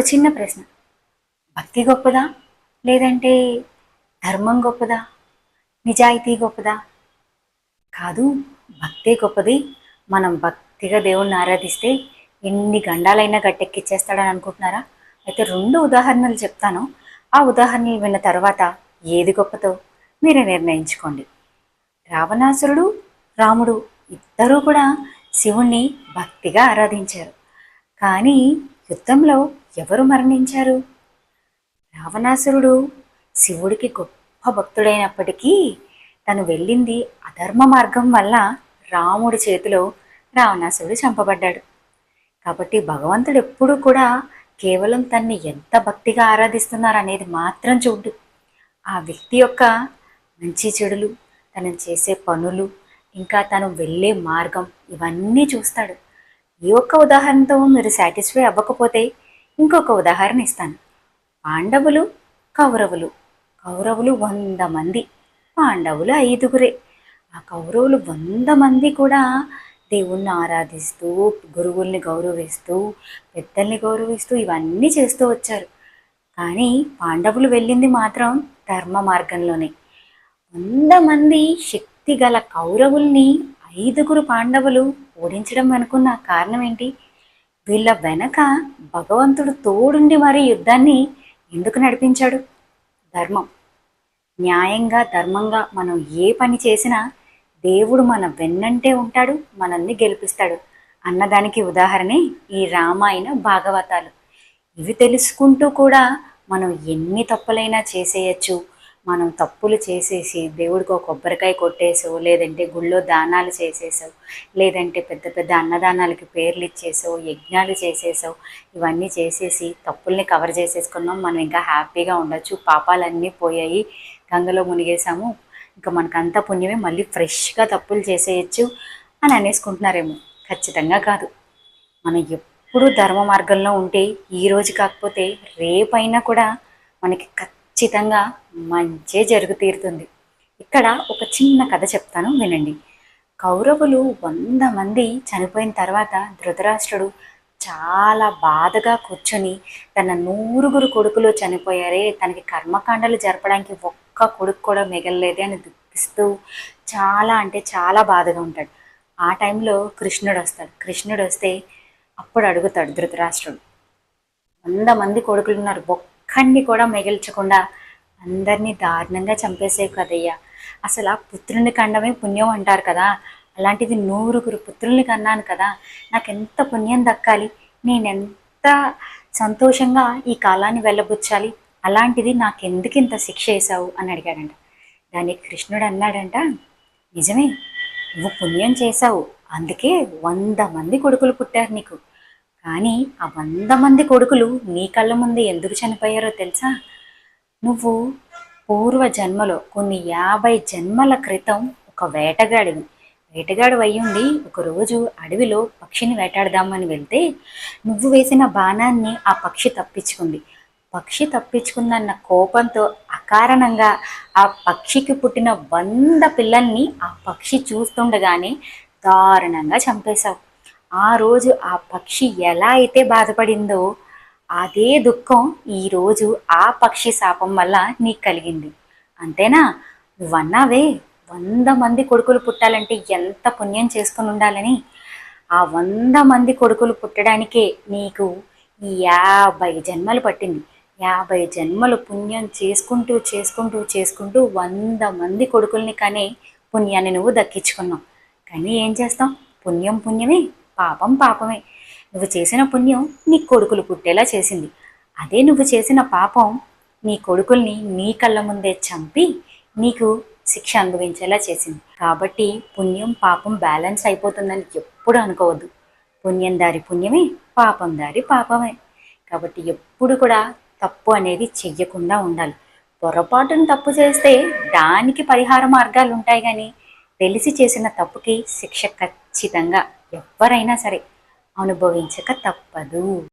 ఒక చిన్న ప్రశ్న. భక్తి గొప్పదా? లేదంటే ధర్మం గొప్పదా? నిజాయితీ గొప్పదా? కాదు భక్తే గొప్పది. మనం భక్తిగా దేవుణ్ణి ఆరాధిస్తే ఎన్ని గండాలైనా గట్టెక్కిచ్చేస్తాడని అనుకుంటున్నారా? అయితే రెండు ఉదాహరణలు చెప్తాను. ఆ ఉదాహరణలు విన్న తర్వాత ఏది గొప్పతో మీరే నిర్ణయించుకోండి. రావణాసురుడు రాముడు ఇద్దరూ కూడా శివుణ్ణి భక్తిగా ఆరాధించారు. కానీ యుద్ధంలో ఎవరు మరణించారు? రావణాసురుడు శివుడికి గొప్ప భక్తుడైనప్పటికీ తను వెళ్ళింది అధర్మ మార్గం వల్ల రాముడి చేతిలో రావణాసురుడు చంపబడ్డాడు. కాబట్టి భగవంతుడు ఎప్పుడూ కూడా కేవలం తన్ని ఎంత భక్తిగా ఆరాధిస్తున్నారు అనేది మాత్రం చూడు ఆ వ్యక్తి యొక్క మంచి చెడులు తను చేసే పనులు ఇంకా తను వెళ్ళే మార్గం ఇవన్నీ చూస్తాడు. ఈ ఒక్క ఉదాహరణతో మీరు సాటిస్ఫై అవ్వకపోతే ఇంకొక ఉదాహరణ ఇస్తాను. పాండవులు కౌరవులు. కౌరవులు వంద మంది. పాండవులు ఐదుగురే. ఆ కౌరవులు వంద మంది కూడా దేవుణ్ణి ఆరాధిస్తూ గురువుల్ని గౌరవిస్తూ పెద్దల్ని గౌరవిస్తూ ఇవన్నీ చేస్తూ వచ్చారు. కానీ పాండవులు వెళ్ళింది మాత్రం ధర్మ మార్గంలోనే. వంద మంది శక్తి గల కౌరవుల్ని ఐదుగురు పాండవులు ఓడించడం అనుకున్న కారణం ఏంటి? వీళ్ళ వెనక భగవంతుడు తోడుండి మరి యుద్ధాన్ని ఎందుకు నడిపించాడు? ధర్మం. న్యాయంగా ధర్మంగా మనం ఏ పని చేసినా దేవుడు మన వెన్నంటే ఉంటాడు మనల్ని గెలిపిస్తాడు అన్నదానికి ఉదాహరణే ఈ రామాయణ భాగవతాలు. ఇవి తెలుసుకుంటూ కూడా మనం ఎన్ని తప్పులైనా చేసేయచ్చు మనం తప్పులు చేసేసి దేవుడికి ఒక కొబ్బరికాయ కొట్టేసావు లేదంటే గుళ్ళో దానాలు చేసేసావు లేదంటే పెద్ద పెద్ద అన్నదానాలకి పేర్లు ఇచ్చేసావు యజ్ఞాలు చేసేసావు ఇవన్నీ చేసేసి తప్పుల్ని కవర్ చేసేసుకున్నాం. మనం ఇంకా హ్యాపీగా ఉండొచ్చు. పాపాలన్నీ పోయాయి. గంగలో మునిగేసాము ఇంకా మనకంతా పుణ్యమే. మళ్ళీ ఫ్రెష్గా తప్పులు చేసేయచ్చు అని అనేసుకుంటున్నారేమో. ఖచ్చితంగా కాదు. మనం ఎప్పుడు ధర్మ మార్గంలో ఉంటే ఈ రోజు కాకపోతే రేపైనా కూడా మనకి ఖచ్చితంగా మంచే జరుగు తీరుతుంది ఇక్కడ ఒక చిన్న కథ చెప్తాను వినండి. కౌరవులు వంద మంది చనిపోయిన తర్వాత ధృతరాష్ట్రుడు చాలా బాధగా కూర్చొని తన నూరుగురు కొడుకులు చనిపోయారే తనకి కర్మకాండలు జరపడానికి ఒక్క కొడుకు కూడా మిగలలేదే అని దుఃఖిస్తూ చాలా అంటే చాలా బాధగా ఉంటాడు. ఆ టైంలో కృష్ణుడు వస్తాడు. కృష్ణుడు వస్తే అప్పుడు అడుగుతాడు ధృతరాష్ట్రుడు. వంద మంది కొడుకులు ఉన్నారు ఒక్కడిని కూడా మిగిల్చకుండా అందరినీ దారుణంగా చంపేసేవి కదయ్యా. అసలు ఆ పుత్రుని కండమే పుణ్యం అంటారు కదా. అలాంటిది నూరుగురు పుత్రుల్ని కన్నాను కదా. నాకు ఎంత పుణ్యం దక్కాలి? నేనెంత సంతోషంగా ఈ కాలాన్ని వెళ్ళబుచ్చాలి? అలాంటిది నాకెందుకు ఇంత శిక్ష వేసావు అని అడిగాడంట. దానికి కృష్ణుడు అన్నాడంట నిజమే నువ్వు పుణ్యం చేశావు. అందుకే వంద మంది కొడుకులు పుట్టారు నీకు. కానీ ఆ వంద మంది కొడుకులు నీ కళ్ళ ముందు ఎందుకు చనిపోయారో తెలుసా? నువ్వు పూర్వ జన్మలో కొన్ని యాభై జన్మల క్రితం ఒక వేటగాడివి. వేటగాడు అయ్యుండి ఒకరోజు అడవిలో పక్షిని వేటాడదామని వెళ్తే నువ్వు వేసిన బాణాన్ని ఆ పక్షి తప్పించుకుంది. పక్షి తప్పించుకుందన్న కోపంతో అకారణంగా ఆ పక్షికి పుట్టిన వంద పిల్లల్ని ఆ పక్షి చూస్తుండగానే దారుణంగా చంపేశావు. ఆ రోజు ఆ పక్షి ఎలా అయితే బాధపడిందో అదే దుఃఖం ఈరోజు ఆ పక్షి శాపం వల్ల నీకు కలిగింది. అంతేనా? నువ్వన్నావే వంద మంది కొడుకులు పుట్టాలంటే ఎంత పుణ్యం చేసుకుని ఉండాలని? ఆ వంద మంది కొడుకులు పుట్టడానికే నీకు ఈ యాభై జన్మలు పట్టింది. యాభై జన్మలు పుణ్యం చేసుకుంటూ చేసుకుంటూ చేసుకుంటూ వంద మంది కొడుకుల్ని కానీ పుణ్యాన్ని నువ్వు దక్కించుకున్నావు. కానీ ఏం చేస్తాం? పుణ్యం పుణ్యమే. పాపం పాపమే. నువ్వు చేసిన పుణ్యం నీ కొడుకులు పుట్టేలా చేసింది. అదే నువ్వు చేసిన పాపం నీ కొడుకుల్ని నీ కళ్ళ ముందే చంపి నీకు శిక్ష అనుభవించేలా చేసింది. కాబట్టి పుణ్యం పాపం బ్యాలెన్స్ అయిపోతుందని ఎప్పుడు అనుకోవద్దు. పుణ్యం దారి పుణ్యమే పాపం దారి పాపమే. కాబట్టి ఎప్పుడు కూడా తప్పు అనేది చెయ్యకుండా ఉండాలి. పొరపాటును తప్పు చేస్తే దానికి పరిహార మార్గాలు ఉంటాయి కానీ తెలిసి చేసిన తప్పుకి శిక్ష ఖచ్చితంగా ఎవరైనా సరే అనుభవించక తప్పదు.